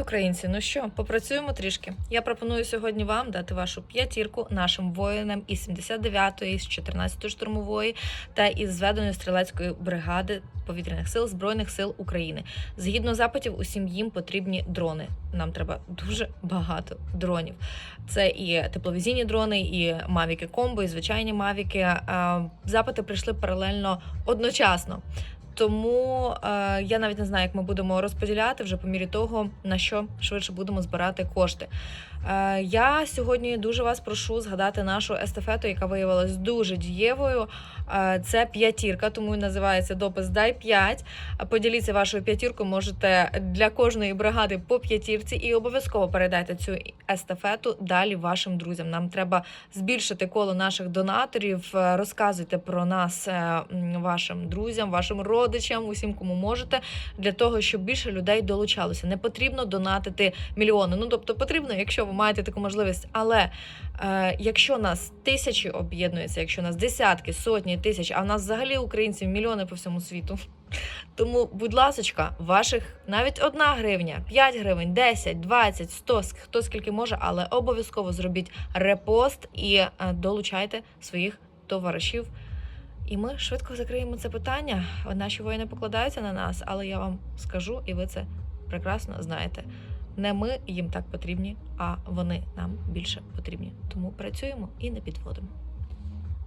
Українці, ну що, попрацюємо трішки. Я пропоную сьогодні вам дати вашу п'ятірку нашим воїнам із 79-ї, з 14-ї штурмової та із зведеної стрілецької бригади повітряних сил Збройних сил України. Згідно запитів, усім їм потрібні дрони. Нам треба дуже багато дронів. Це і тепловізійні дрони, і мавіки комбо, і звичайні мавіки. Запити прийшли паралельно одночасно. Тому е, я навіть не знаю, як ми будемо розподіляти вже по мірі того, на що швидше будемо збирати кошти. Е, я сьогодні дуже вас прошу згадати нашу естафету, яка виявилась дуже дієвою. Е, це п'ятірка, тому і називається допис Дай 5. Поділіться вашою п'ятіркою. Можете для кожної бригади по п'ятірці і обов'язково передайте цю естафету далі вашим друзям. Нам треба збільшити коло наших донаторів. Е, Розказуйте про нас е, вашим друзям, вашим родичам, усім, кому можете, для того, щоб більше людей долучалося. Не потрібно донатити мільйони. Ну тобто потрібно, якщо ви маєте таку можливість. Але е, якщо нас тисячі об'єднуються, якщо нас десятки, сотні тисяч, а в нас взагалі українців мільйони по всьому світу. Тому, будь ласочка, ваших навіть одна гривня, 5 гривень, 10, 20, 100, хто скільки може, але обов'язково зробіть репост і е, долучайте своїх товаришів. І ми швидко закриємо це питання. Наші воїни покладаються на нас, але я вам скажу, і ви це прекрасно знаєте. Не ми їм так потрібні, а вони нам більше потрібні. Тому працюємо і не підводимо.